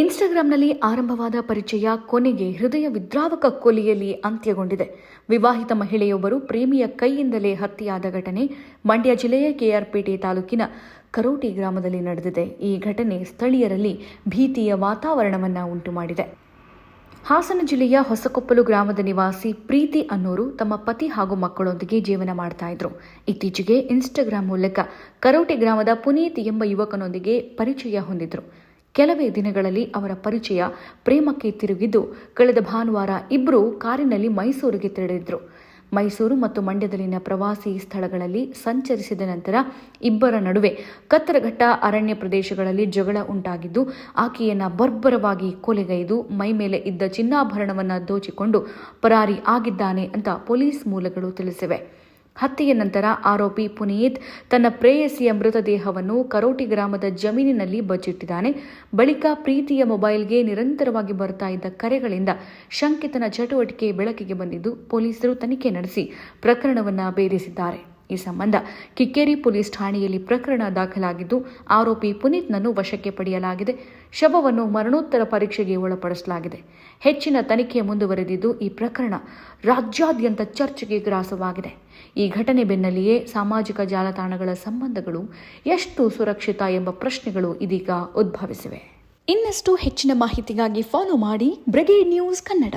ಇನ್ಸ್ಟಾಗ್ರಾಂನಲ್ಲಿ ಆರಂಭವಾದ ಪರಿಚಯ ಕೊನೆಗೆ ಹೃದಯ ವಿದ್ರಾವಕ ಕೊಲೆಯಲ್ಲಿ ಅಂತ್ಯಗೊಂಡಿದೆ. ವಿವಾಹಿತ ಮಹಿಳೆಯೊಬ್ಬರು ಪ್ರೇಮಿಯ ಕೈಯಿಂದಲೇ ಹತ್ಯೆಯಾದ ಘಟನೆ ಮಂಡ್ಯ ಜಿಲ್ಲೆಯ ಕೆಆರ್ಪೇಟೆ ತಾಲೂಕಿನ ಕರೋಟಿ ಗ್ರಾಮದಲ್ಲಿ ನಡೆದಿದೆ. ಈ ಘಟನೆ ಸ್ಥಳೀಯರಲ್ಲಿ ಭೀತಿಯ ವಾತಾವರಣವನ್ನು ಉಂಟು ಮಾಡಿದೆ ಹಾಸನ ಜಿಲ್ಲೆಯ ಹೊಸಕೊಪ್ಪಲು ಗ್ರಾಮದ ನಿವಾಸಿ ಪ್ರೀತಿ ಅನ್ನೋರು ತಮ್ಮ ಪತಿ ಹಾಗೂ ಮಕ್ಕಳೊಂದಿಗೆ ಜೀವನ ಮಾಡ್ತಾ ಇದ್ರು. ಇತ್ತೀಚೆಗೆ ಇನ್ಸ್ಟಾಗ್ರಾಂ ಮೂಲಕ ಕರೋಟಿ ಗ್ರಾಮದ ಪುನೀತ್ ಎಂಬ ಯುವಕನೊಂದಿಗೆ ಪರಿಚಯ ಹೊಂದಿದ್ರು. ಕೆಲವೇ ದಿನಗಳಲ್ಲಿ ಅವರ ಪರಿಚಯ ಪ್ರೇಮಕ್ಕೆ ತಿರುಗಿದ್ದು, ಕಳೆದ ಭಾನುವಾರ ಇಬ್ಬರು ಕಾರಿನಲ್ಲಿ ಮೈಸೂರಿಗೆ ತೆರಳಿದ್ರು. ಮೈಸೂರು ಮತ್ತು ಮಂಡ್ಯದಲ್ಲಿನ ಪ್ರವಾಸಿ ಸ್ಥಳಗಳಲ್ಲಿ ಸಂಚರಿಸಿದ ನಂತರ ಇಬ್ಬರ ನಡುವೆ ಕತ್ತರಘಟ್ಟ ಅರಣ್ಯ ಪ್ರದೇಶಗಳಲ್ಲಿ ಜಗಳ ಉಂಟಾಗಿದ್ದು, ಆಕೆಯನ್ನ ಬರ್ಬರವಾಗಿ ಕೊಲೆಗೈದು ಮೈ ಮೇಲೆ ಇದ್ದ ಚಿನ್ನಾಭರಣವನ್ನು ದೋಚಿಕೊಂಡು ಪರಾರಿ ಆಗಿದ್ದಾನೆ ಅಂತ ಪೊಲೀಸ್ ಮೂಲಗಳು ತಿಳಿಸಿವೆ. ಹತ್ಯೆಯ ನಂತರ ಆರೋಪಿ ಪುನೀತ್ ತನ್ನ ಪ್ರೇಯಸಿಯ ಮೃತದೇಹವನ್ನು ಕರೋಟಿ ಗ್ರಾಮದ ಜಮೀನಿನಲ್ಲಿ ಬಚ್ಚಿಟ್ಟಿದ್ದಾನೆ. ಬಳಿಕ ಪ್ರೀತಿಯ ಮೊಬೈಲ್ಗೆ ನಿರಂತರವಾಗಿ ಬರ್ತಾ ಇದ್ದ ಕರೆಗಳಿಂದ ಶಂಕಿತನ ಚಟುವಟಿಕೆ ಬೆಳಕಿಗೆ ಬಂದಿದ್ದು ಪೊಲೀಸರು ತನಿಖೆ ನಡೆಸಿ ಪ್ರಕರಣವನ್ನು ಭೇದಿಸಿದ್ದಾರೆ ಈ ಸಂಬಂಧ ಕಿಕ್ಕೇರಿ ಪೊಲೀಸ್ ಠಾಣೆಯಲ್ಲಿ ಪ್ರಕರಣ ದಾಖಲಾಗಿದ್ದು, ಆರೋಪಿ ಪುನೀತ್ನನ್ನು ವಶಕ್ಕೆ ಪಡೆಯಲಾಗಿದೆ. ಶವವನ್ನು ಮರಣೋತ್ತರ ಪರೀಕ್ಷೆಗೆ ಒಳಪಡಿಸಲಾಗಿದೆ. ಹೆಚ್ಚಿನ ತನಿಖೆ ಮುಂದುವರೆದಿದ್ದು, ಈ ಪ್ರಕರಣ ರಾಜ್ಯಾದ್ಯಂತ ಚರ್ಚೆಗೆ ಗ್ರಾಸವಾಗಿದೆ. ಈ ಘಟನೆ ಬೆನ್ನಲ್ಲಿಯೇ ಸಾಮಾಜಿಕ ಜಾಲತಾಣಗಳ ಸಂಬಂಧಗಳು ಎಷ್ಟು ಸುರಕ್ಷಿತ ಎಂಬ ಪ್ರಶ್ನೆಗಳು ಇದೀಗ ಉದ್ಭವಿಸಿವೆ. ಇನ್ನಷ್ಟು ಹೆಚ್ಚಿನ ಮಾಹಿತಿಗಾಗಿ ಫಾಲೋ ಮಾಡಿ ಬ್ರಿಗೇಡ್ ನ್ಯೂಸ್ ಕನ್ನಡ.